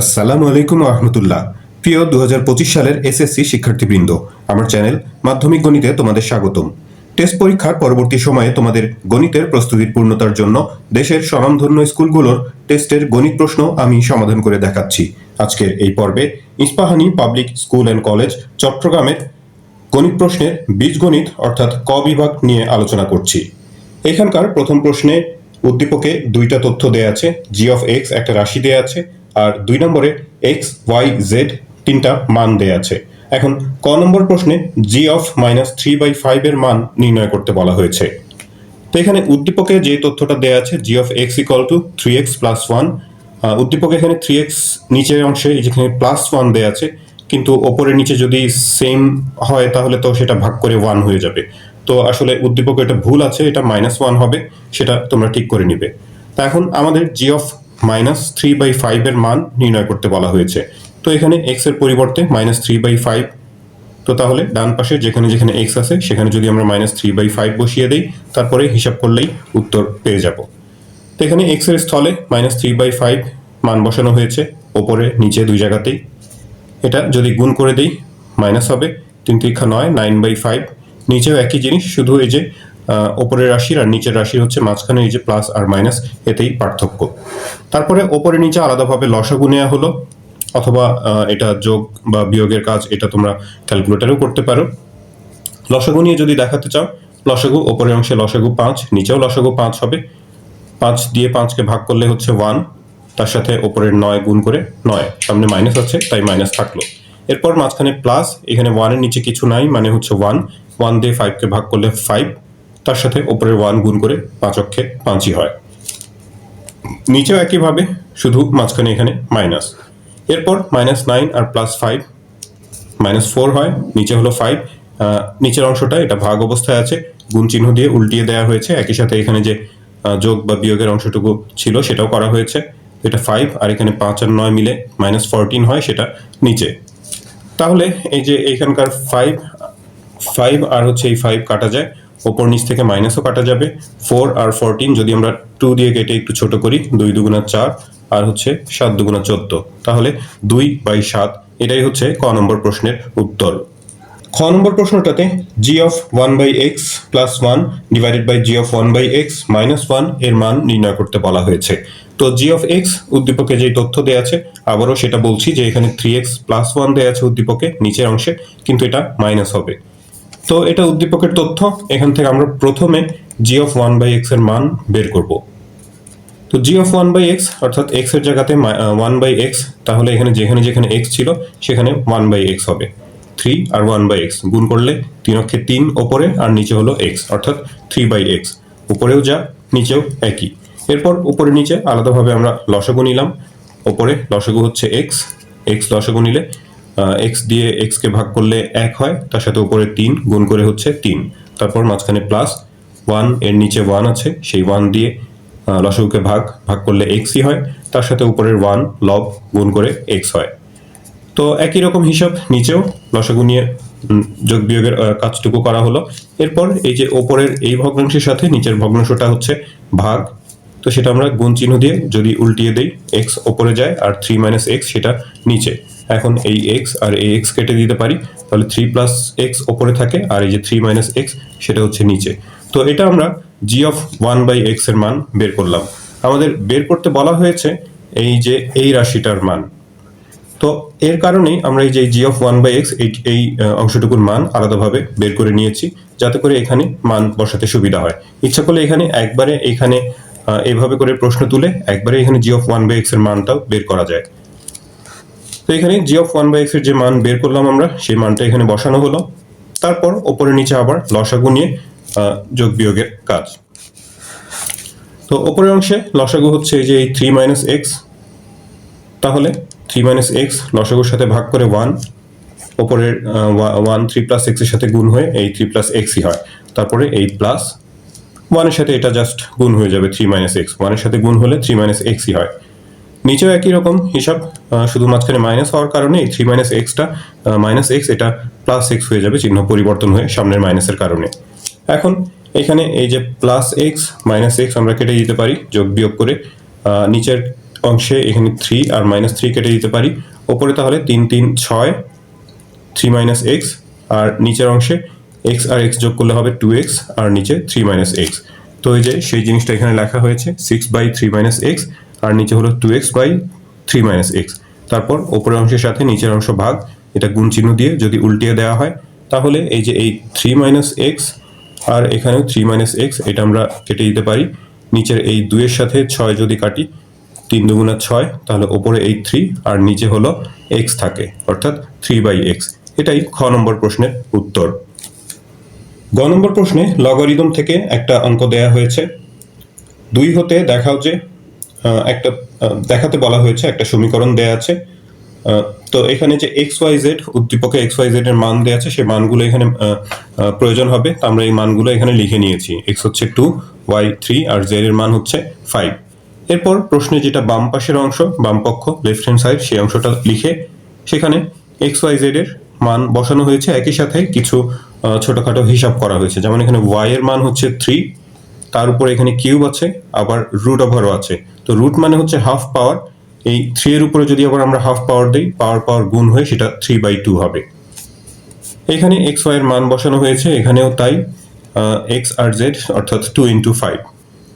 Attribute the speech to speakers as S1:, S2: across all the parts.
S1: আসসালামু আলাইকুম রহমতুল্লাহ। প্রিয় দু হাজার পঁচিশ সালের এসএসসি শিক্ষার্থীবৃন্দ, আমার চ্যানেল মাধ্যমিক গণিতে তোমাদের স্বাগতম। টেস্ট পরীক্ষার পরবর্তী সময়ে তোমাদের গণিতের প্রস্তুতির পূর্ণতার জন্য দেশের স্বনামধন্য স্কুলগুলোর টেস্টের গণিত প্রশ্ন আমি সমাধান করে দেখাচ্ছি। আজকের এই পর্বে Ispahani public school and college চট্টগ্রামের গণিত প্রশ্নের বীজগণিত অর্থাৎ ক বিভাগ নিয়ে আলোচনা করছি। এখানকার প্রথম প্রশ্নে উদ্দীপকে দুইটা তথ্য দেয়া আছে জি অফ এক্স একটা রাশি দেয়া আছে আর দুই নম্বরে এক্স, ওয়াই, জেড তিনটা মান দেয়া আছে। এখন ক নম্বর প্রশ্নে G of minus three by five এর মান নির্ণয় করতে বলা হয়েছে। তো এখানে উদ্দীপকে যে তথ্যটা দেয়া আছে G of X equal to three X plus one উদ্দীপকে এখানে থ্রি এক্স নিচের অংশে যেখানে প্লাস ওয়ান দেয়া আছে, কিন্তু ওপরের নিচে যদি সেম হয়, তাহলে তো সেটা ভাগ করে ওয়ান হয়ে যাবে। তো আসলে উদ্দীপক এটা ভুল আছে, এটা মাইনাস ওয়ান হবে, সেটা তোমরা ঠিক করে নিবে। তা এখন আমাদের G of minus three by five এর মান নির্ণয় করতে বলা হয়েছে। তো এখানে এক্সের পরিবর্তে মাইনাস থ্রি বাই ফাইভ, তো তাহলে ডান পাশে যেখানে যেখানে এক্স আছে, সেখানে যদি আমরা মাইনাস থ্রি বাই ফাইভ বসিয়ে দিই, তারপরে হিসাব করলেই উত্তর পেয়ে যাব। তো এখানে এক্সের স্থলে মাইনাস থ্রি বাই ফাইভ মান বসানো হয়েছে, ওপরে, নিচে দুই জায়গাতেই। এটা যদি গুণ করে দিই, মাইনাস হবে, তিন তিরিক্ষা নয়, নাইন বাই ফাইভ। নিচেও একই জিনিস, শুধু এই যে ওপরের রাশির আর নিচের রাশির হচ্ছে মাঝখানে এই যে প্লাস আর মাইনাস এতেই পার্থক্য। তারপরে ওপরে নিচে আলাদাভাবে লসাগু নেওয়া হলো, অথবা এটা যোগ বা বিয়োগের কাজ এটা তোমরা ক্যালকুলেটারেও করতে পারো। লসাগু নিয়ে যদি দেখাতে চাও, লসাগু ওপরের অংশে লসাগু পাঁচ, নিচেও লসাগু পাঁচ হবে। পাঁচ দিয়ে পাঁচকে ভাগ করলে হচ্ছে ওয়ান তার সাথে ওপরের নয় গুণ করে নয়, সামনে মাইনাস আছে, তাই মাইনাস থাকল। এরপর মাঝখানে প্লাস এখানে ওয়ানের নিচে কিছু নাই মানে হচ্ছে ওয়ান ওয়ান দিয়ে ফাইভকে ভাগ করলে ফাইভ তার সাথে ওপরের ওয়ান গুণ করে পাঁচ অক্ষে পাঁচই হয়। নিচেও একইভাবে, শুধু মাঝখানে এখানে মাইনাস এরপর মাইনাস নাইন আর প্লাস ফাইভ মাইনাস ফোর হয়, নিচে হলো ফাইভ নিচের অংশটা, এটা ভাগ অবস্থায় আছে, গুণ চিহ্ন দিয়ে উল্টিয়ে দেওয়া হয়েছে, একই সাথে এখানে যে যোগ বা বিয়োগের অংশটুকু ছিল সেটাও করা হয়েছে। এটা ফাইভ আর এখানে পাঁচ আর নয় মিলে মাইনাস ফোরটিন হয় সেটা নিচে। তাহলে এই যে এখানকার ফাইভ ফাইভ আর হচ্ছে এই ফাইভ কাটা যায় ওপর নিচ থেকে মাইনাসও কাটা যাবে। ফোর আর ফোরটিন যদি আমরা টু দিয়ে কেটে একটু ছোট করি, দুই দুগুণা চার আর হচ্ছে সাত দুগুণা চোদ্দ। তাহলে দুই বাই সাত, এটাই হচ্ছে ক নম্বর প্রশ্নের উত্তর। খ নম্বর প্রশ্নটাতে G of one by X plus one divided by G of one by X minus ওয়ানের মান নির্ণয় করতে বলা হয়েছে। তো জি অফ এক্স উদ্দীপকে যে তথ্য দেওয়া আছে, আবারও সেটা বলছি যে এখানে থ্রি এক্স প্লাস ওয়ান দেওয়া আছে উদ্দীপকে, নিচের অংশে, কিন্তু এটা মাইনাস হবে। তো এটা উদ্দীপকের তথ্য। এখান থেকে আমরা প্রথমে জি অফ ওয়ান বাই এক্সের মান বের করব। তো G of one by X অর্থাৎ এক্সের জায়গাতে ওয়ান বাই এক্স তাহলে এখানে যেখানে যেখানে এক্স ছিল, সেখানে ওয়ান বাই এক্স হবে। থ্রি আর ওয়ান বাই এক্স গুণ করলে তিন অক্ষে তিন ওপরে আর নিচে হলো এক্স অর্থাৎ থ্রি বাই এক্স উপরেও যা, নিচেও একই। এরপর উপরে নিচে আলাদাভাবে আমরা লসাগু নিলাম। ওপরে লসাগু হচ্ছে এক্স এক্স লসাগু নিলে এক্স দিয়ে এক্সকে ভাগ করলে এক হয়, তার সাথে উপরে তিন গুণ করে হচ্ছে তিন। তারপর মাঝখানে প্লাস ওয়ানের নিচে ওয়ান আছে, সেই ওয়ান দিয়ে লসাগুকে ভাগ ভাগ করলে এক্সই হয়, তার সাথে উপরের ওয়ান লব গুণ করে এক্স হয়। তো একই রকম হিসাব নিচেও লসাগু নিয়ে যোগ বিয়োগের কাজটুকু করা হলো। এরপর এই যে ওপরের এই ভগ্নাংশের সাথে নিচের ভগ্নাংশটা হচ্ছে ভাগ, তো সেটা আমরা গুণ চিহ্ন দিয়ে যদি উল্টিয়ে দেই এক্স ওপরে যায় আর থ্রি মাইনাস এক্স সেটা নিচে। এখন এই এক্স আর এই এক্স কেটে দিতে পারি, তাহলে থ্রি প্লাস এক্স ওপরে থাকে আর এই যে থ্রি মাইনাস এক্স সেটা হচ্ছে নিচে। তো এটা আমরা জি অফ ওয়ান বাই এক্সের মান বের করলাম। আমাদের বের করতে বলা হয়েছে এই যে এই রাশিটার মান। তো এর কারণেই আমরা এই যে G of one by X এই এই অংশটুকুর মান আলাদাভাবে বের করে নিয়েছি, যাতে করে এখানে মান বসাতে সুবিধা হয়। ইচ্ছা করলে এখানে একবারে এখানে এভাবে করে প্রশ্ন তুলে একবারে এখানে জি অফ ওয়ান বাই এক্সের মানটাও বের করা যায়। তো এখানে জি অফ ওয়ান বাই এক্সের যে মান বের করলাম আমরা, সেই মানটা এখানে বসানো হলো। তারপর ওপরে নিচে আবার লসাগু নিয়ে যোগ বিয়োগের কাজ। তো ওপরের অংশে লসাগু হচ্ছে এই যে এই থ্রি মাইনাস এক্স তাহলে থ্রি মাইনাস এক্স লসাগুর সাথে ভাগ করে ওয়ান ওপরের ওয়ান থ্রি প্লাস এক্সের সাথে গুণ হয়ে এই থ্রি প্লাস এক্সই হয়। তারপরে এই প্লাস ওয়ানের সাথে এটা জাস্ট গুণ হয়ে যাবে থ্রি মাইনাস এক্স ওয়ানের সাথে গুণ হলে থ্রি মাইনাস এক্সই হয়। নিচেও একই রকম হিসাব শুধু মাঝখানে মাইনাস হওয়ার কারণে এই থ্রি মাইনাস এক্সটা মাইনাস এক্স এটা প্লাস এক্স হয়ে যাবে, চিহ্ন পরিবর্তন হয়ে সামনের মাইনাসের কারণে। এখন এখানে এই যে প্লাস এক্স মাইনাস এক্স আমরা কেটে দিতে পারি, যোগ বিয়োগ করে নিচের অংশে এখানে থ্রি আর মাইনাস থ্রি কেটে দিতে পারি। ওপরে তাহলে তিন তিন, ছয় থ্রি মাইনাস এক্স আর নিচের অংশে এক্স আর এক্স যোগ করলে হবে টু এক্স আর নিচে থ্রি মাইনাস এক্স তো এই যে সেই জিনিসটা এখানে লেখা হয়েছে six by three minus X আর নিচে হলো two X by three minus X তারপর ওপরের অংশের সাথে নিচের অংশ ভাগ, এটা গুণ চিহ্ন দিয়ে যদি উল্টিয়ে দেওয়া হয়, তাহলে এই যে এই থ্রি মাইনাস এক্স আর এখানেও থ্রি মাইনাস এক্স এটা আমরা কেটে দিতে পারি। নিচের এই দুইয়ের সাথে ছয় যদি কাটি, তিন দুগুণা ছয়, তাহলে ওপরে এই থ্রি আর নিচে হলো এক্স থাকে, অর্থাৎ থ্রি বাই এক্স এটাই খ নম্বর প্রশ্নের উত্তর। গ নম্বর প্রশ্নে লগারিদম থেকে একটা অঙ্ক দেয়া হয়েছে। দুই হতে দেখাও যে একটা দেখাতে বলা হয়েছে, একটা সমীকরণ দেয়া আছে। তো এখানে যে এক্স ওয়াই জেড, উদ্দীপকে এক্স ওয়াই জেড এর মান দেওয়া আছে সেই মানগুলো এখানে প্রয়োজন হবে। তো আমরা এই মানগুলো এখানে লিখে নিয়েছি। এক্স হচ্ছে টু, ওয়াই থ্রি আর জেড এর মান হচ্ছে ফাইভ। এরপর প্রশ্নে যেটা বাম পাশের অংশ, বাম পক্ষ লেফট হ্যান্ড সাইড সেই অংশটা লিখে সেখানে এক্স ওয়াই জেড এর মান বসানো হয়েছে। একই সাথে কিছু ছোটখাটো হিসাব করা হয়েছে। যেমন এখানে ওয়াই এর মান হচ্ছে থ্রি তার উপর এখানে কিউব আছে, আবার রুট ওভারও আছে। তো রুট মানে হচ্ছে হাফ পাওয়ার, এই থ্রি এর উপরে যদি আবার আমরা হাফ পাওয়ার দিই, পাওয়ার পাওয়ার গুণ হয়ে সেটা থ্রি বাই টু হবে। এখানে এক্স ওয়াই এর মান বসানো হয়েছে, এখানেও তাই এক্স আর জেড অর্থাৎ টু ইন্টু ফাইভ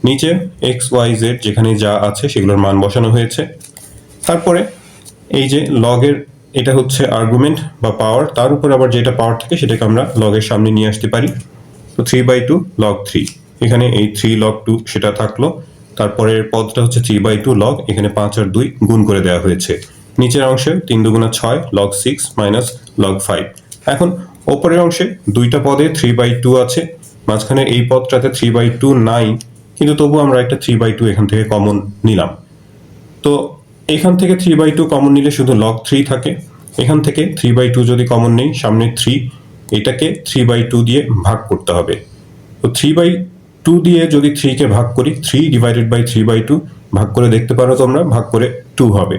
S1: নিচে এক্স ওয়াই জেড যেখানে যা আছে সেগুলোর মান বসানো হয়েছে। তারপরে এই যে লগের এটা হচ্ছে আর্গুমেন্ট বা পাওয়ার তার উপর আবার যেটা পাওয়ার থাকে সেটাকে আমরা লগের সামনে নিয়ে আসতে পারি। তো three by two log three এখানে এই থ্রি লগ টু সেটা থাকল। তারপরের পদটা হচ্ছে থ্রি বাই টু লগ এখানে পাঁচ আর দুই গুণ করে দেওয়া হয়েছে। নিচের অংশে তিন দুগুণা ছয় log six minus log five এখন ওপরের অংশে দুইটা পদে থ্রি বাই টু আছে। মাঝখানে এই পদটাতে থ্রি বাই টু নাই, কিন্তু তবু আমরা একটা থ্রি বাই টু এখান থেকে কমন নিলাম। তো এখান থেকে থ্রি বাই টু কমন নিলে শুধু লগ থ্রি থাকে। এখান থেকে থ্রি বাই টু যদি কমন নেই, সামনে থ্রি এটাকে থ্রি বাই টু দিয়ে ভাগ করতে হবে। তো থ্রি বাই টু দিয়ে যদি থ্রিকে ভাগ করি three divided by three by two ভাগ করে দেখতে পারো তোমরা, ভাগ করে টু হবে।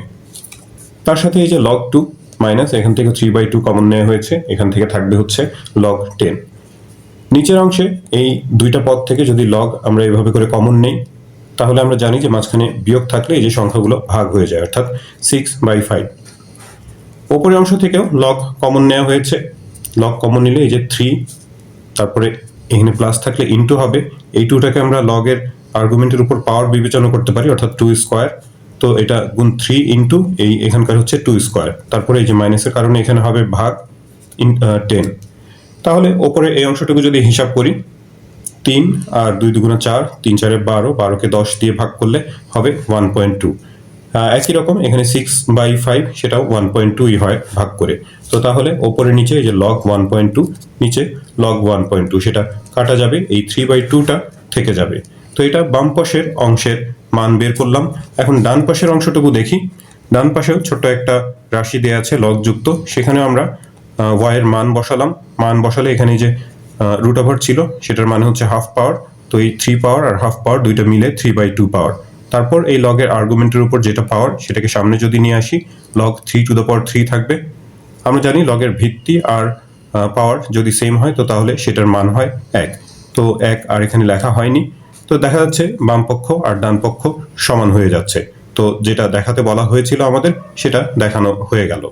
S1: তার সাথে এই যে লগ টু মাইনাস এখান থেকে থ্রি বাই টু কমন নেওয়া হয়েছে, এখান থেকে থাকবে হচ্ছে লগ টেন নিচের অংশে এই দুইটা পদ থেকে যদি লগ আমরা এভাবে করে কমন নেই, তাহলে আমরা জানি যে মাঝখানে বিয়োগ থাকলে এই যে সংখ্যাগুলো ভাগ হয়ে যায়, অর্থাৎ সিক্স বাই ফাইভ ওপরের অংশ থেকেও লগ কমন নেওয়া হয়েছে। লগ কমন নিলে এই যে থ্রি তারপরে এখানে প্লাস থাকলে ইনটু হবে। এই টুটাকে আমরা লগের আর্গুমেন্টের উপর পাওয়ার বিবেচনা করতে পারি, অর্থাৎ টু স্কোয়ার তো এটা গুণ থ্রি ইনটু এই এখানকার হচ্ছে টু স্কোয়ার তারপরে এই যে মাইনাসের কারণে এখানে হবে ভাগ ইন টেন তাহলে ওপরে এই অংশটুকু যদি হিসাব করি, তিন আর দুই দুগুণা চার, তিন চারে বারো, বারোকে দশ দিয়ে ভাগ করলে হবে ওয়ান পয়েন্ট টু একই রকম, এখানে সিক্স বাই ফাইভ সেটাও ওয়ান পয়েন্ট টুই হয় ভাগ করে। তো তাহলে ওপরে নিচে এই যে লগ ওয়ান পয়েন্ট টু নিচে লগ ওয়ান পয়েন্ট টু সেটা কাটা যাবে, এই থ্রি বাই টুটা থেকে যাবে। তো এটা বাম পাশের অংশের মান বের করলাম। এখন ডান পাশের অংশটুকু দেখি। ডান পাশেও ছোট্ট একটা রাশি দেওয়া আছে লগযুক্ত সেখানে আমরা ওয়াইয়ের মান বসালাম। মান বসালে এখানে যে রুট ওভার ছিল, সেটার মানে হচ্ছে হাফ পাওয়ার তো এই থ্রি পাওয়ার আর হাফ পাওয়ার দুইটা মিলে থ্রি বাই টু পাওয়ার তারপর এই লগের আর্গুমেন্টের উপর যেটা পাওয়ার সেটাকে সামনে যদি নিয়ে আসি log three to the power three থাকবে। আমরা জানি লগের ভিত্তি আর পাওয়ার যদি সেম হয়, তো তাহলে সেটার মান হয় এক। তো এক আর এখানে লেখা হয়নি। তো দেখা যাচ্ছে বাম পক্ষ আর ডান পক্ষ সমান হয়ে যাচ্ছে। তো যেটা দেখাতে বলা হয়েছিল আমাদের, সেটা দেখানো হয়ে গেল।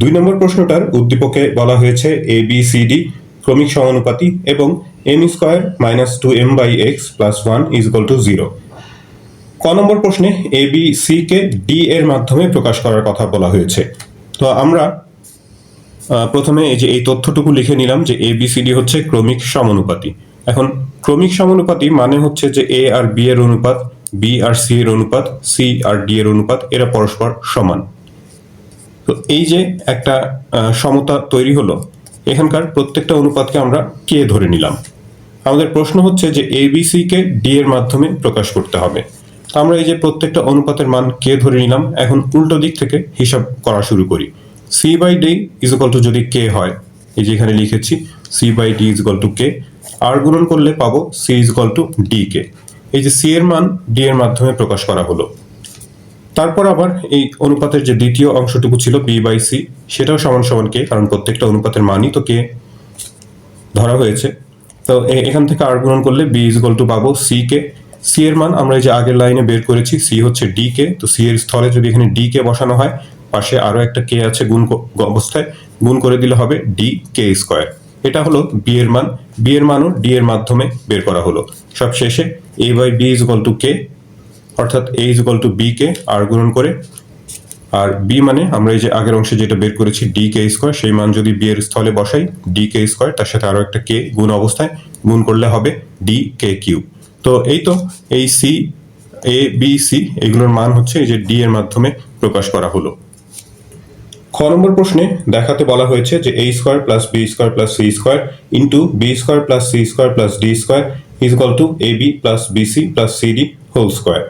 S1: দুই নম্বর প্রশ্নটার উদ্দীপকে বলা হয়েছে এ বি সি ডি ক্রমিক সমানুপাতি এবং M square minus two M by X plus one is equal to zero ক নম্বর প্রশ্নে A B C K D এর মাধ্যমে প্রকাশ করার কথা বলা হয়েছে। তো আমরা প্রথমে এই যে এই তথ্যটুকু লিখে নিলাম যে এ বি সি ডি হচ্ছে ক্রমিক সমানুপাতি। এখন ক্রমিক সমানুপাতি মানে হচ্ছে যে এ আর বি এর অনুপাত বি আর সি এর অনুপাত সি আর ডি এর অনুপাত, এরা পরস্পর সমান। তো এই যে একটা সমতা তৈরি হলো, এখানকার প্রত্যেকটা অনুপাতকে আমরা কে ধরে নিলাম? আমাদের প্রশ্ন হচ্ছে যে A B C K D এর মাধ্যমে প্রকাশ করতে হবে। তো আমরা এই যে প্রত্যেকটা অনুপাতের মান কে ধরে নিলাম, এখন উল্টো দিক থেকে হিসাব করা শুরু করি। C by D is to যদি কে হয়, এই যে এখানে লিখেছি C by D is to K আর গুণন করলে পাবো C is to D K এই যে সি এর মান ডি এর মাধ্যমে প্রকাশ করা হলো। তারপর আবার এই অনুপাতের যে দ্বিতীয় অংশটুকু ছিল বি বাই সি সেটাও সমান সমান কে কারণ প্রত্যেকটা অনুপাতের মানই তো কে ধরা হয়েছে। তো এখান থেকে আর গুণন করলে বি ইজ টু পাবো সি কে সি এর মান আমরা এই যে আগের লাইনে বের করেছি সি হচ্ছে ডি কে তো সি এর স্থলে যদি এখানে ডি কে বসানো হয়, পাশে আরও একটা কে আছে গুণ অবস্থায়, গুণ করে দিলে হবে ডি কে স্কোয়ার এটা হলো বি এর মান। বি এর মানও ডি এর মাধ্যমে বের করা হলো। সব শেষে A by B is to K অর্থাৎ A is equal to B K আর গুণন করে। আর বি মানে আমরা এই যে আগের অংশে যেটা বের করেছি ডি কে স্কোয়ার সেই মান যদি বি এর স্থলে বসাই ডি কে স্কোয়ার তার সাথে আরও একটা কে গুণ অবস্থায় গুণ করলে হবে ডি কে কিউ তো এই তো এই সি এ বি সি এগুলোর মান হচ্ছে এই যে ডি এর মাধ্যমে প্রকাশ করা হলো। খ নম্বর প্রশ্নে দেখাতে বলা হয়েছে যে A square plus B square plus C square into B square plus C square plus D square is equal to A B plus BC plus CD whole square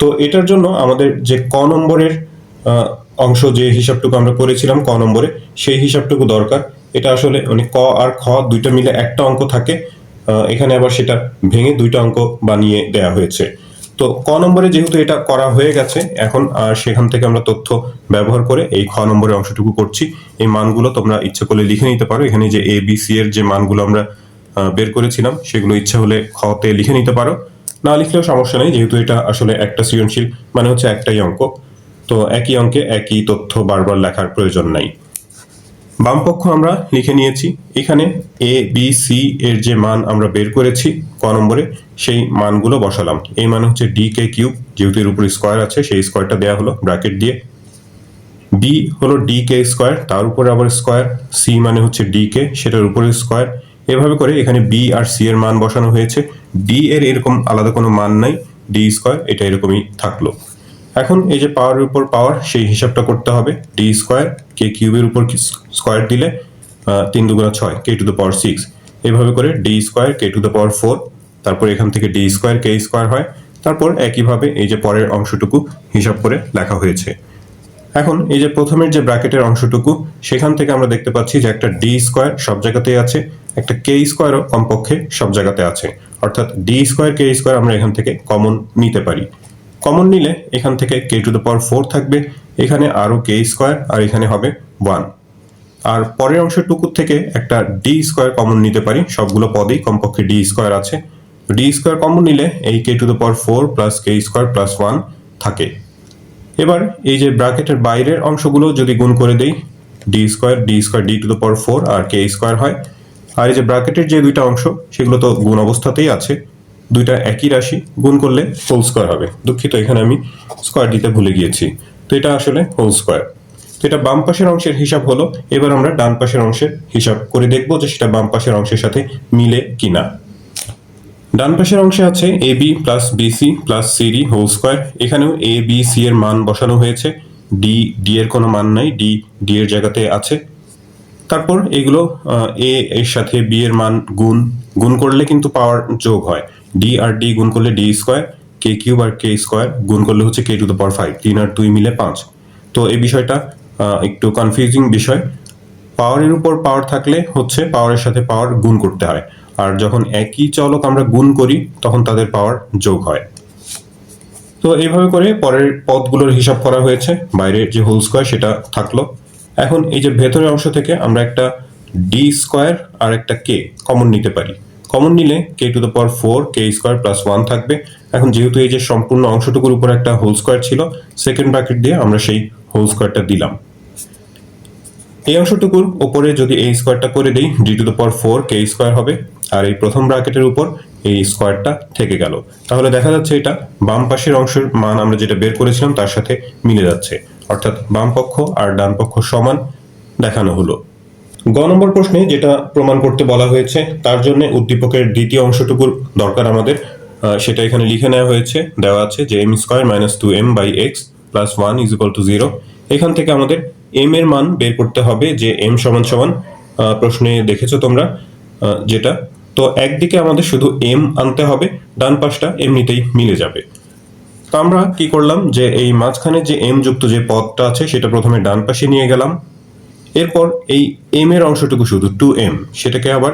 S1: তো এটার জন্য আমাদের যে ক নম্বরের অংশ যে হিসাবটুকু আমরা করেছিলাম ক নম্বরে, সেই হিসাবটুকু দরকার। এটা আসলে মানে ক আর খ দুইটা মিলে একটা অঙ্ক থাকে এখানে আবার সেটা ভেঙে দুইটা অঙ্ক বানিয়ে দেয়া হয়েছে। তো ক নম্বরে যেহেতু এটা করা হয়ে গেছে, এখন আর সেখান থেকে আমরা তথ্য ব্যবহার করে এই খ নম্বরের অংশটুকু করছি। এই মানগুলো তোমরা ইচ্ছে করলে লিখে নিতে পারো। এখানে যে এ বি সি এর যে মানগুলো আমরা বের করেছিলাম, সেগুলো ইচ্ছে হলে খতে লিখে নিতে পারো। না লিখলেও সমস্যা নেই, যেহেতু এটা আসলে একটা সৃজনশীল মানে হচ্ছে একটাই অঙ্ক। তো একই অঙ্কে একই তথ্য বারবার লেখার প্রয়োজন নাই। বামপক্ষ আমরা লিখে নিয়েছি, এখানে এ বি সি এর যে মান আমরা বের করেছি ক নম্বরে, সেই মানগুলো বসালাম। এই মান হচ্ছে ডি কে কিউব যেহেতু এর উপরে স্কোয়ার আছে, সেই স্কোয়ারটা দেওয়া হলো ব্র্যাকেট দিয়ে। বি হলো ডি কে স্কোয়ার তার উপরে আবার স্কোয়ার সি মানে হচ্ছে ডি কে সেটার উপরে স্কোয়ার এভাবে করে এখানে বি আর সি এর মান বসানো হয়েছে। ডি এর এরকম আলাদা কোনো মান নাই। ডি স্কোয়ার এটা এরকমই থাকল। এখন এই যে পাওয়ারের উপর পাওয়ার সেই হিসাবটা করতে হবে। ডি স্কোয়ার কে কিউবের উপর স্কোয়ার দিলে তিন দুগুণা ছয় K to the power six এভাবে করে D square K to the power four তারপর এখান থেকে ডি স্কোয়ার কে স্কোয়ার হয়। তারপর একইভাবে এই যে পরের অংশটুকু হিসাব করে লেখা হয়েছে। এখন এই যে প্রথমের যে ব্র্যাকেটের অংশটুকু, সেখান থেকে আমরা দেখতে পাচ্ছি যে একটা ডি স্কোয়ার সব জায়গাতেই আছে। একটা কে স্কোয়ারও কমপক্ষে সব জায়গাতে আছে। অর্থাৎ ডি স্কোয়ার কে স্কোয়ার আমরা এখান থেকে কমন নিতে পারি। কমন নিলে এখান থেকে K to the power four থাকবে, এখানে আরও কে স্কোয়ার আর এখানে হবে ওয়ান আর পরের অংশটুকু থেকে একটা ডি স্কোয়ার কমন নিতে পারি, সবগুলো পদেই কমপক্ষে ডি স্কোয়ার আছে। ডি স্কোয়ার কমন নিলে এই k to the power four plus k square plus one থাকে। এবার এই যে ব্র্যাকেটের বাইরের অংশগুলো যদি গুণ করে দেই D square D square D to the power four R k square হয় আর এই যে ব্র্যাকেটের যে দুইটা অংশ, সেগুলো তো গুণ অবস্থাতেই আছে। দুইটা একই রাশি গুণ করলে হোল স্কোয়ার হবে। দুঃখিত, এখানে আমি স্কোয়ার দিতে ভুলে গিয়েছি। তো এটা আসলে হোল স্কোয়ার তো এটা বাম পাশের অংশের হিসাব হলো, এবার আমরা ডান পাশের অংশের হিসাব করে দেখব যে সেটা বাম পাশের অংশের সাথে মিলে কিনা। ডান পাশের অংশে আছে A B plus BC plus CD whole square এখানেও এ বি সি এর মান বসানো হয়েছে। ডি ডি এর কোনো মান নাই। ডি ডি এর জায়গাতে আছে। তারপর এগুলো এ, এর সাথে বি এর মান গুণ গুণ করলে কিন্তু পাওয়ার যোগ হয়। ডি আর ডি গুণ করলে ডি স্কোয়ার কে কিউব আর কে স্কোয়ার গুণ করলে হচ্ছে k to the power five তিন আর দুই মিলে পাঁচ। তো এই বিষয়টা একটু কনফিউজিং বিষয়। পাওয়ারের উপর পাওয়ার থাকলে হচ্ছে পাওয়ারের সাথে পাওয়ার গুণ করতে হয়। আর যখন একই চলক আমরা গুণ করি, তখন তাদের পাওয়ার যোগ হয়। তো এইভাবে করে পরের পদগুলোর হিসাব করা হয়েছে। বাইরের যে হোল স্কোয়ার সেটা থাকল। এখন এই যে ভেতরের অংশ থেকে আমরা একটা ডি স্কোয়ার আর একটা কে কমন নিতে পারি। কমন নিলে k to the power four k square plus one থাকবে। এখন যেহেতু এই যে সম্পূর্ণ অংশটুকুর উপর একটা হোল স্কোয়ার ছিল সেকেন্ড ব্র্যাকেট দিয়ে আমরা সেই হোল স্কোয়ারটা দিলাম। এই অংশটুকুর উপরে যদি এই স্কোয়ারটা করে দিই D to the power four k square হবে। আর এই প্রথম ব্র্যাকেটের উপর এই স্কোয়ারটা থেকে গেল। তাহলে দেখা যাচ্ছে এটা বাম পাশের অংশের মান আমরা যেটা বের করেছিলাম, তার সাথে মিলে যাচ্ছে। অর্থাৎ বাম পক্ষ আর ডান পক্ষ সমান দেখানো হলো। গ নম্বর প্রশ্নে যেটা প্রমাণ করতে বলা হয়েছে, তার জন্য উদ্দীপকের দ্বিতীয় অংশটুকুর দরকার আমাদের সেটা এখানে লিখে নেওয়া হয়েছে, দেওয়া আছে যে M square minus two M by X plus one is equal to zero এখান থেকে আমাদের এম এর মান বের করতে হবে যে এম সমান সমান প্রশ্নে দেখেছ তোমরা যেটা। তো একদিকে আমাদের শুধু এম আনতে হবে, ডান পাশটা এমনিতেই মিলে যাবে। তো আমরা কি করলাম যে এই মাঝখানে যে এম যুক্ত যে পদটা আছে, সেটা প্রথমে ডান পাশে নিয়ে গেলাম। এরপর এই এম এর অংশটুকু শুধু টু এম সেটাকে আবার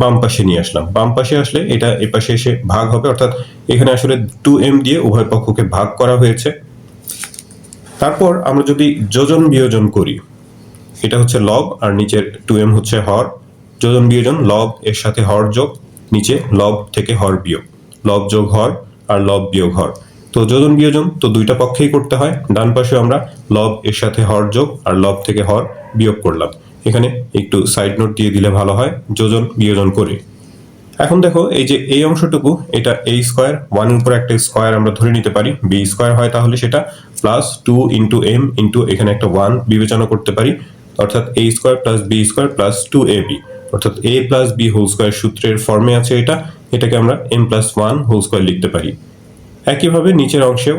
S1: বাম পাশে নিয়ে আসলাম। বাম পাশে আসলে এটা এ পাশে এসে ভাগ হবে, অর্থাৎ এখানে আসলে টু এম দিয়ে উভয় পক্ষকে ভাগ করা হয়েছে। তারপর আমরা যদি যোজন বিয়োজন করি, এটা হচ্ছে লব আর নিচের টু এম হচ্ছে হর। যোজন বিয়োজন লব এর সাথে হর যোগ, নিচে লব থেকে হর বিয়োগ। লব যোগ হর আর লব বিয়োগ হর। তো যোজন বিয়োজন তো দুইটা পক্ষেই করতে হয়। ডান পাশে আমরা লব এর সাথে হর যোগ আর লব থেকে হর বিয়োগ করলাম। এখানে একটু সাইড নোট দিয়ে দিলে ভালো হয়, যোজন বিয়োজন করে। এখন দেখো এই যে এই অংশটুকু, এটা এই স্কোয়ার ওয়ানের উপর একটা স্কোয়ার আমরা ধরে নিতে পারি। বি স্কোয়ার হয় তাহলে সেটা plus two into M into এখানে একটা ওয়ান বিবেচনা করতে পারি। অর্থাৎ A square plus B square plus two A B অর্থাৎ A plus B whole square সূত্রের ফর্মে আছে এটা। এটাকে আমরা M plus one whole square লিখতে পারি। একইভাবে নিচের অংশেও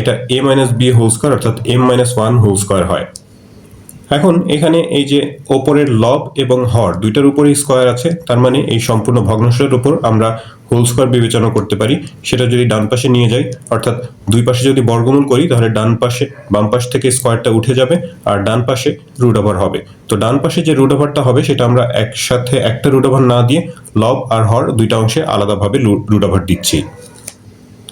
S1: এটা A minus B whole square অর্থাৎ M minus one whole square হয়। এখন এখানে এই যে ওপরের লব এবং হর, দুইটার উপরেই স্কোয়ার আছে, তার মানে এই সম্পূর্ণ ভগ্নাংশের উপর আমরা হোল স্কোয়ার বিবেচনা করতে পারি। সেটা যদি ডান পাশে নিয়ে যাই, অর্থাৎ দুই পাশে যদি বর্গমূল করি, তাহলে ডান পাশে, বাম পাশ থেকে স্কোয়ারটা উঠে যাবে আর ডান পাশে রুট ওভার হবে। তো ডান পাশে যে রুট ওভারটা হবে, সেটা আমরা একসাথে একটা রুট ওভার না দিয়ে লব আর হর দুইটা অংশে আলাদাভাবে রুট ওভার দিচ্ছি।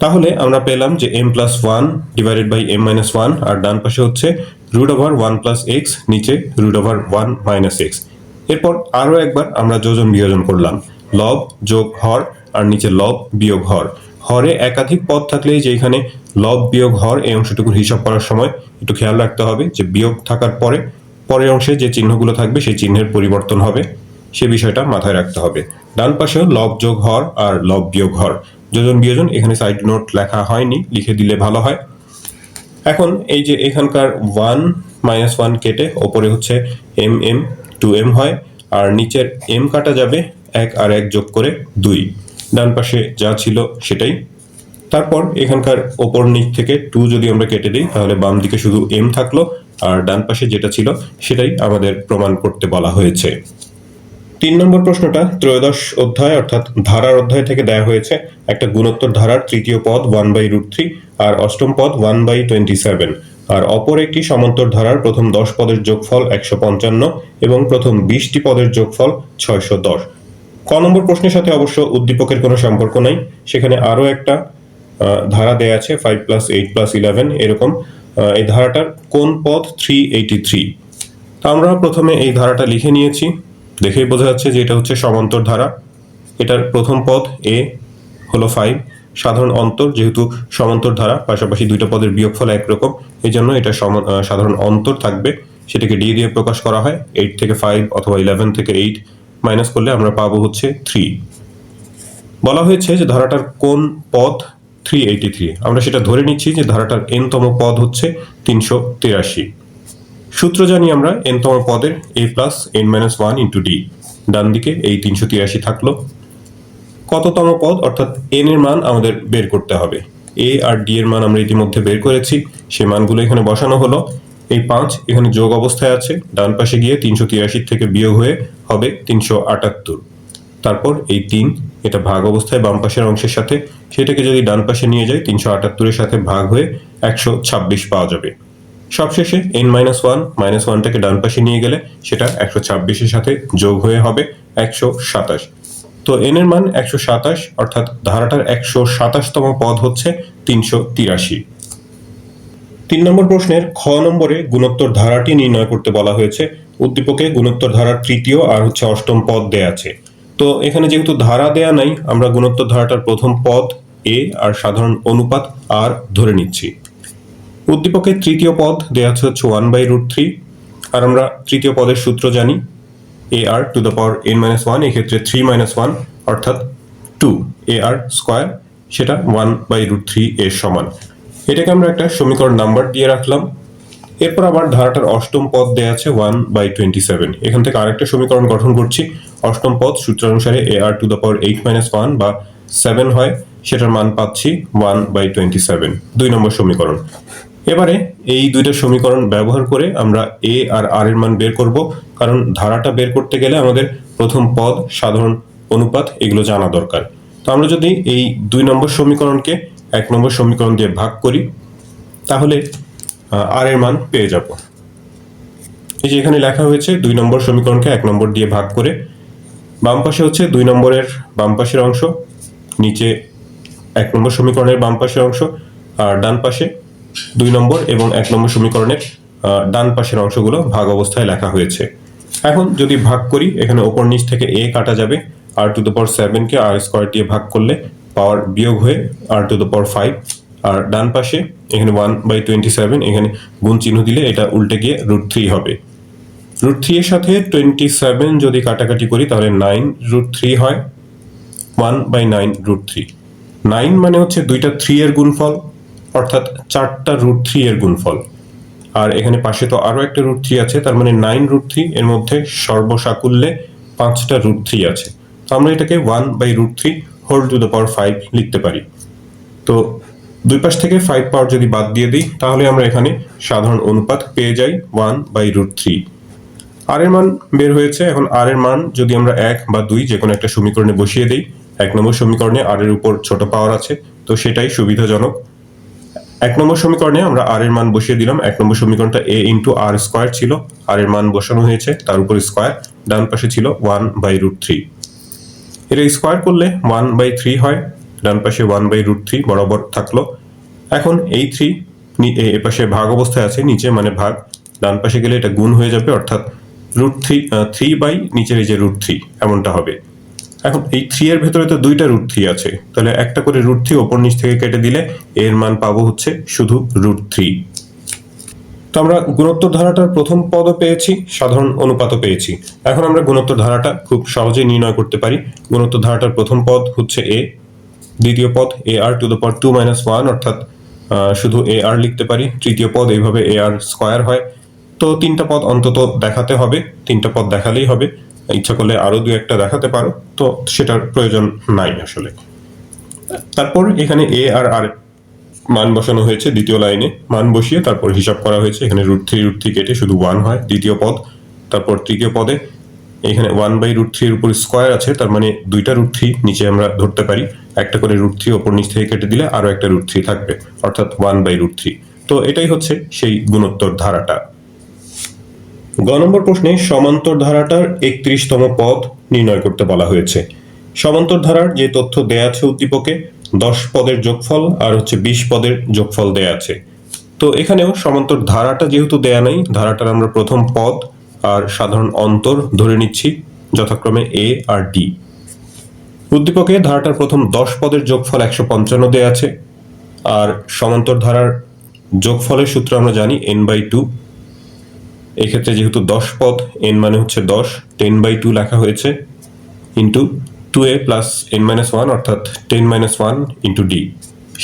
S1: তাহলে আমরা পেলাম যে M plus one divided by M minus one আর ডান পাশে হচ্ছে root over one plus X নিচে root over one minus X এরপর আরও একবার আমরা যোজন বিয়োজন করলাম। লব যোগ হর, আর নিচে লব বিয়োগ হর। হরে একাধিক পদ থাকলে যে এখানে লব বিয়োগ হর, এই অংশটুকুর হিসাব করার সময় একটু খেয়াল রাখতে হবে যে বিয়োগ থাকার পরে পরের অংশে যে চিহ্নগুলো থাকবে সেই চিহ্নের পরিবর্তন হবে। সে বিষয়টা মাথায় রাখতে হবে। ডান পাশেও লব যোগ হর আর লব বিয়োগ হর। যোজন বিয়োজন, এখানে সাইড নোট লেখা হয়নি, লিখে দিলে ভালো হয়। এখন এই যে এখানকার ওয়ান মাইনাস ওয়ান কেটে ওপরে হচ্ছে এম এম টু এম হয়, আর নিচের এম কাটা যাবে এক আর এক যোগ করে দুই। ডান পাশে যা ছিল সেটাই। তারপর এখানকার ওপর নিচ থেকে টু যদি আমরা কেটে দিই, তাহলে বাম দিকে শুধু এম থাকল, আর ডান পাশে যেটা ছিল সেটাই আমাদের প্রমাণ করতে বলা হয়েছে। তিন নম্বর প্রশ্নটা ত্রয়োদশ অধ্যায়, অর্থাৎ ধারার অধ্যায় থেকে দেয়া হয়েছে। একটা গুণোত্তর ধারার তৃতীয় পদ ওয়ান বাই রুট থ্রি আর অষ্টম পদ ওয়ান বাই টোয়েন্টি সেভেন আর অপর একটি সমান্তর ধারার প্রথম দশ পদের যোগফল একশো পঞ্চান্ন এবং প্রথম বিশটি পদের যোগফল ছয়শো দশ। ক নম্বর প্রশ্নের সাথে অবশ্য উদ্দীপকের কোনো সম্পর্ক নাই। সেখানে আরও একটা ধারা দেয়া আছে five plus eight plus eleven এরকম। এই ধারাটার কোন পদ থ্রি এইটি থ্রি আমরা প্রথমে এই ধারাটা লিখে নিয়েছি। দেখেই বোঝা যাচ্ছে যে এটা হচ্ছে সমান্তর ধারা। এটার প্রথম পদ এ হলো ফাইভ সাধারণ অন্তর যেহেতু সমান্তর ধারা, পাশাপাশি দুইটা পদের বিয়োগফল একরকম এই জন্য এটা সাধারণ অন্তর থাকবে। সেটাকে ডি দিয়ে প্রকাশ করা হয় এইট থেকে ফাইভ অথবা ইলেভেন থেকে এইট মাইনাস করলে আমরা পাবো হচ্ছে থ্রি বলা হয়েছে যে ধারাটার কোন পদ থ্রি এইটি থ্রি আমরা সেটা ধরে নিচ্ছি যে ধারাটার এনতম পদ হচ্ছে তিনশো তিরাশি। সূত্র জানি আমরা এনতম পদের A plus N minus one into D ডান দিকে এই তিনশো তিরাশি থাকল। কততম পদ? অর্থাৎ এন এর মান আমাদের বের করতে হবে। এ আর ডি এর মান আমরা ইতিমধ্যে বের করেছি। সেই মানগুলো এখানে বসানো হলো। এই পাঁচ এখানে যোগ অবস্থায় আছে। ডান পাশে গিয়ে তিনশো তিরাশির থেকে বিয়োগ হয়ে হবে তিনশো আটাত্তর। তারপর এই তিন, এটা ভাগ অবস্থায় বাম পাশের অংশের সাথে। সেটাকে যদি ডান পাশে নিয়ে যাই তিনশো আটাত্তরের সাথে ভাগ হয়ে একশো ছাব্বিশ পাওয়া যাবে। সবশেষে এন মাইনাস ওয়ান মাইনাস ওয়ানটাকে ডান পাশে নিয়ে গেলে সেটা একশো ছাব্বিশের সাথে যোগ হয়ে হবে একশো সাতাশ। তো এন এর মান একশো সাতাশ, অর্থাৎ ধারাটার একশো সাতাশতম পদ হচ্ছে তিনশো তিরাশি। তিন নম্বর প্রশ্নের খ নম্বরে গুণোত্তর ধারাটি নির্ণয় করতে বলা হয়েছে। উদ্দীপকে গুণোত্তর ধারার তৃতীয় আর হচ্ছে অষ্টম পদ দেয়া আছে। তো এখানে যেহেতু ধারা দেয়া নাই, আমরা গুণোত্তর ধারাটার প্রথম পদ এ আর সাধারণ অনুপাত আর ধরে নিচ্ছি। উদ্দীপকের তৃতীয় পদ দেয়া আছে হচ্ছে ওয়ান বাই রুট থ্রি আর আমরা তৃতীয় পদের সূত্র জানি A R to the power N minus one এক্ষেত্রে থ্রি মাইনাস ওয়ান অর্থাৎ টু এ আর স্কোয়ার সেটা ওয়ান বাই রুট থ্রি এর সমান। এটাকে আমরা একটা সমীকরণ নাম্বার দিয়ে রাখলাম। এরপর আবার ধারাটার অষ্টম পদ দেয়া আছে ওয়ান বাই টোয়েন্টি সেভেন এখান থেকে আরেকটা সমীকরণ গঠন করছি। অষ্টম পদ সূত্রানুসারে A R to the power eight minus one বা সেভেন হয়, সেটার মান পাচ্ছি ওয়ান বাই টোয়েন্টি সেভেন দুই নম্বর সমীকরণ। এবারে এই দুইটা সমীকরণ ব্যবহার করে আমরা এ আর আর এর মান বের করব, কারণ ধারাটা বের করতে গেলে আমাদের প্রথম পদ, সাধারণ অনুপাত, এগুলো জানা দরকার। তো আমরা যদি এই দুই নম্বর সমীকরণকে এক নম্বর সমীকরণ দিয়ে ভাগ করি, তাহলে আর এর মান পেয়ে যাব। এই যে এখানে লেখা হয়েছে দুই নম্বর সমীকরণকে এক নম্বর দিয়ে ভাগ করে, বাম পাশে হচ্ছে দুই নম্বরের বাম পাশের অংশ, নিচে এক নম্বর সমীকরণের বাম পাশের অংশ, আর ডান পাশে দুই নম্বর এবং এক নম্বর সমীকরণের ডান পাশের অংশগুলো ভাগ অবস্থায় লেখা হয়েছে। এখন যদি ভাগ করি, এখানে ওপর নিচ থেকে এ কাটা যাবে আর টু দ্য পাওয়ার সেভেনকে আর স্কোয়ার দিয়ে ভাগ করলে পাওয়ার বিয়োগ হয়ে R to the power five আর ডান পাশে এখানে ওয়ান বাই টোয়েন্টি সেভেন এখানে গুণ চিহ্ন দিলে এটা উল্টে গিয়ে রুট থ্রি হবে। রুট থ্রি এর সাথে টোয়েন্টি সেভেন যদি কাটাকাটি করি, তাহলে নাইন রুট থ্রি হয় one by nine root three nine মানে হচ্ছে দুইটা থ্রি এর গুণফল। অর্থাৎ চারটা রুট থ্রি এর গুণফল। আর এখানে পাশে তো আরও একটা রুট থ্রি আছে, তার মানে নাইন রুট থ্রি এর মধ্যে সর্বসাকুল্যে পাঁচটা রুট থ্রি আছে। তো আমরা এটাকে one by root three whole to the power five লিখতে পারি। তো দুই পাশ থেকে ফাইভ পাওয়ার যদি বাদ দিয়ে দিই, তাহলে আমরা এখানে সাধারণ অনুপাত পেয়ে যাই one by root three r এর মান বের হয়েছে, এখন আর এর মান যদি আমরা এক বা দুই যে কোনো একটা সমীকরণে বসিয়ে দিই, এক নম্বর সমীকরণে আর এর উপর ছোট পাওয়ার আছে, তো সেটাই সুবিধাজনক। এক নম্বর সমীকরণে আমরা আর এর মান বসিয়ে দিলাম। এক নম্বর সমীকরণটা এ ইন্টু আর স্কোয়ার ছিল। আর এর মান বসানো হয়েছে। তার উপর স্কোয়ার ডান পাশে ছিল ওয়ান বাই রুট থ্রি এটা স্কোয়ার করলে ওয়ান বাই থ্রি হয়। ডান পাশে ওয়ান বাই রুট থ্রি বরাবর থাকল। এখন এই থ্রি এ পাশে ভাগ অবস্থায় আছে, নিচে মানে ভাগ। ডান পাশে গেলে এটা গুণ হয়ে যাবে, অর্থাৎ রুট থ্রি থ্রি বাই নিচের এই যে রুট থ্রি এমনটা হবে। এখন এই থ্রি এর ভেতরে তো দুইটা রুট থ্রি আছে। তাহলে একটা করে রুট থ্রি ওপর নিচ থেকে কেটে দিলে এর মান পাবো হচ্ছে শুধু রুট থ্রি তো আমরা গুণোত্তর ধারাটার প্রথম পদও পেয়েছি, সাধারণ অনুপাতও পেয়েছি। এখন আমরা গুণোত্তর ধারাটা খুব সহজেই নির্ণয় করতে পারি। গুণোত্তর ধারাটার প্রথম পদ হচ্ছে এ দ্বিতীয় পদ A R to the power two minus one অর্থাৎ শুধু এ আর লিখতে পারি। তৃতীয় পদ এইভাবে এ আর স্কোয়ার হয়। তো তিনটা পদ অন্তত দেখাতে হবে, তিনটা পদ দেখালেই হবে। ইচ্ছা করলে আরও দু একটা দেখাতে পারো। তো সেটার প্রয়োজন নাই আসলে। তারপর এখানে এ আর আর মান বসানো হয়েছে দ্বিতীয় লাইনে। মান বসিয়ে তারপর হিসাব করা হয়েছে। এখানে রুট থ্রি রুট থ্রি কেটে শুধু ওয়ান হয় দ্বিতীয় পদ। তারপর তৃতীয় পদে এখানে ওয়ান বাই রুট থ্রির উপর স্কোয়ার আছে। তার মানে দুইটা রুট থ্রি নিচে আমরা ধরতে পারি। একটা করে রুট থ্রি ওপর নিচ থেকে কেটে দিলে আরও একটা রুট থ্রি থাকবে। অর্থাৎ ওয়ান বাই রুট থ্রি তো এটাই হচ্ছে সেই গুণোত্তর ধারাটা। গ নম্বর প্রশ্নে সমান্তর ধারাটার একত্রিশতম পদ নির্ণয় করতে বলা হয়েছে। সমান্তর ধারার যে তথ্য দেয়া আছে উদ্দীপকে, দশ পদের যোগফল আর হচ্ছে বিশ পদের যোগফল দেয়া আছে। তো এখানেও সমান্তর ধারাটা যেহেতু দেয়া নাই, ধারাটার আমরা প্রথম পদ আর সাধারণ অন্তর ধরে নিচ্ছি যথাক্রমে এ আর ডি। উদ্দীপকে ধারাটার প্রথম দশ পদের যোগফল একশো পঞ্চান্ন দেয়া আছে, আর সমান্তর ধারার যোগফলের সূত্র আমরা জানি এন বাই টু। এক্ষেত্রে যেহেতু দশ পদ এন মানে হচ্ছে দশ টেন বাই টু লেখা হয়েছে into two A plus N minus one অর্থাৎ ten minus one into D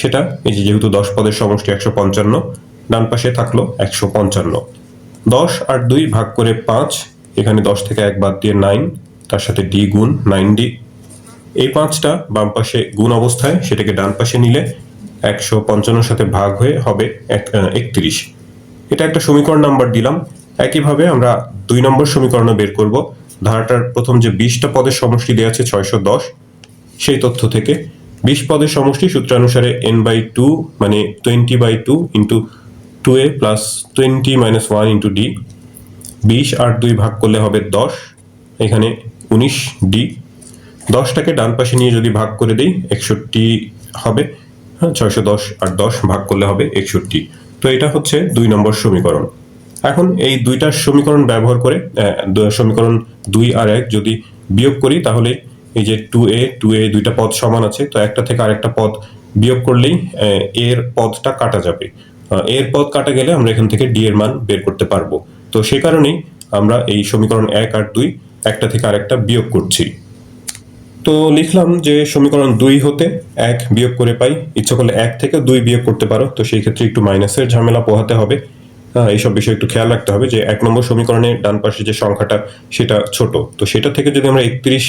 S1: সেটা, এই যে যেহেতু দশ পদের সমষ্টি একশো পঞ্চান্ন, ডান পাশে থাকল একশো পঞ্চান্ন। দশ আর দুই ভাগ করে পাঁচ, এখানে দশ থেকে এক বাদ দিয়ে নাইন তার সাথে ডি গুণ নাইন ডি এই পাঁচটা বাম পাশে গুণ অবস্থায়, সেটাকে ডান পাশে নিলে একশো পঞ্চান্নর সাথে ভাগ হয়ে হবে এক একত্রিশ। এটা একটা সমীকরণ নাম্বার দিলাম। একইভাবে আমরা দুই নম্বর সমীকরণ বের করব। ধারাটার প্রথম যে বিশটা পদের সমষ্টি দেওয়া আছে ছয়শো দশ, সেই তথ্য থেকে। বিশ পদের সমষ্টি সূত্রানুসারে এন বাই টু মানে twenty by two into two A plus twenty minus one into D বিশ আর দুই ভাগ করলে হবে দশ, এখানে উনিশ ডি দশটাকে ডান পাশে নিয়ে যদি ভাগ করে দিই, একষট্টি হবে। হ্যাঁ ছয়শো দশ আর দশ ভাগ করলে হবে একষট্টি। তো এটা হচ্ছে দুই নম্বর সমীকরণ। এখন এই দুইটা সমীকরণ ব্যবহার করে সমীকরণ দুই আর এক যদি বিয়োগ করি, তাহলে এই যে টু এ টু এ দুইটা পদ সমান আছে, তো একটা থেকে আরেকটা পদ বিয়োগ করলেই এর পদটা কাটা যাবে। এর পদ কাটা গেলে আমরা এখান থেকে ডি এর মান বের করতে পারব। তো সে কারণেই আমরা এই সমীকরণ এক আর দুই একটা থেকে আরেকটা বিয়োগ করছি। তো লিখলাম যে সমীকরণ দুই হতে এক বিয়োগ করে পাই। ইচ্ছা করলে এক থেকে দুই বিয়োগ করতে পারো, তো সেই ক্ষেত্রে একটু মাইনাসের ঝামেলা পোহাতে হবে। হ্যাঁ, এইসব বিষয়ে একটু খেয়াল রাখতে হবে যে এক নম্বর সমীকরণের ডান পাশে যে সংখ্যাটা সেটা ছোট। তো সেটা থেকে যদি আমরা একত্রিশ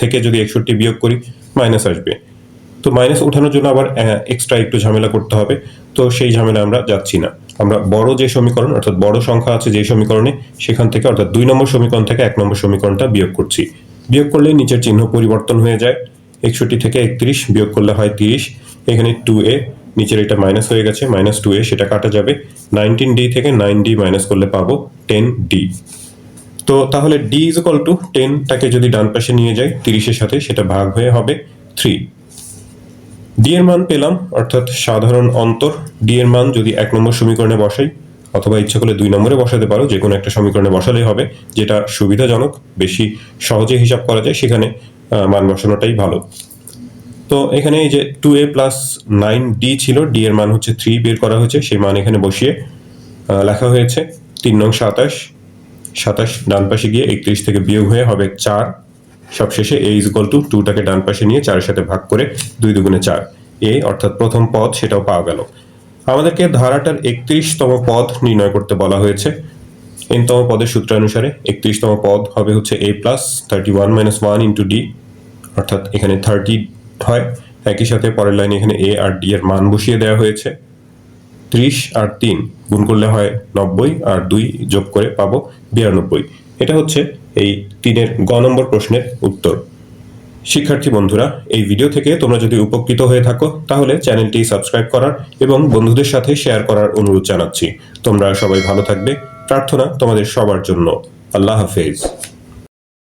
S1: থেকে যদি একষট্টি বিয়োগ করি মাইনাস আসবে। তো মাইনাস ওঠানোর জন্য আবার এক্সট্রা একটু ঝামেলা করতে হবে। তো সেই ঝামেলা আমরা যাচ্ছি না। আমরা বড় যে সমীকরণ অর্থাৎ বড় সংখ্যা আছে যে সমীকরণে সেখান থেকে অর্থাৎ দুই নম্বর সমীকরণ থেকে এক নম্বর সমীকরণটা বিয়োগ করছি। বিয়োগ করলে নিচের চিহ্ন পরিবর্তন হয়ে যায়। একষট্টি থেকে একত্রিশ বিয়োগ করলে হয় তিরিশ। এখানে টু এ নিচের এটা মাইনাস হয়ে গেছে মাইনাস টু এ সেটা কাটা যাবে। নাইনটিন ডি থেকে নাইন ডি মাইনাস করলে পাবো টেন ডি তো তাহলে ডি ইজ ইকাল টু টেনটাকে যদি ডান পাশে নিয়ে যাই, তিরিশের সাথে সেটা ভাগ হয়ে হবে থ্রি ডি এর মান পেলাম, অর্থাৎ সাধারণ অন্তর। ডি এর মান যদি এক নম্বর সমীকরণে বসাই, অথবা ইচ্ছা করলে দুই নম্বরে বসাতে পারো, যে কোনো একটা সমীকরণে বসালেই হবে, যেটা সুবিধাজনক, বেশি সহজে হিসাব করা যায়, সেখানে মান বসানোটাই ভালো। তো এখানে এই যে two A plus nine D ছিল ডি এর মান হচ্ছে থ্রি বের করা হয়েছে, সেই মান এখানে বসিয়ে লেখা হয়েছে তিন নং সাতাশ। সাতাশ ডান পাশে গিয়ে একত্রিশ থেকে বিয়োগ হয়ে হবে চার। সবশেষে এ ইজ ইকুয়াল টু টুটাকে ডান পাশে নিয়ে চারের সাথে ভাগ করে দুই দুগুণে চার। এ অর্থাৎ প্রথম পদ, সেটাও পাওয়া গেল। আমাদেরকে ধারাটার একত্রিশতম পদ নির্ণয় করতে বলা হয়েছে। এনতম পদের সূত্র অনুসারে একত্রিশতম পদ হবে হচ্ছে A plus thirty one minus one into D অর্থাৎ এখানে থার্টি হয়, একই সাথে পরের লাইনে এখানে এ আর ডি এর মান বসিয়ে দেওয়া হয়েছে। ত্রিশ আর তিন গুণ করলে হয় নব্বই আর দুই যোগ করে পাবো বিরানব্বই। এটা হচ্ছে এই তিনের গ নম্বর প্রশ্নের উত্তর। শিক্ষার্থী বন্ধুরা, এই ভিডিও থেকে তোমরা যদি উপকৃত হয়ে থাকো, তাহলে চ্যানেলটি সাবস্ক্রাইব করার এবং বন্ধুদের সাথে শেয়ার করার অনুরোধ জানাচ্ছি। তোমরা সবাই ভালো থাকবে। প্রার্থনা তোমাদের সবার জন্য। আল্লাহ হাফেজ।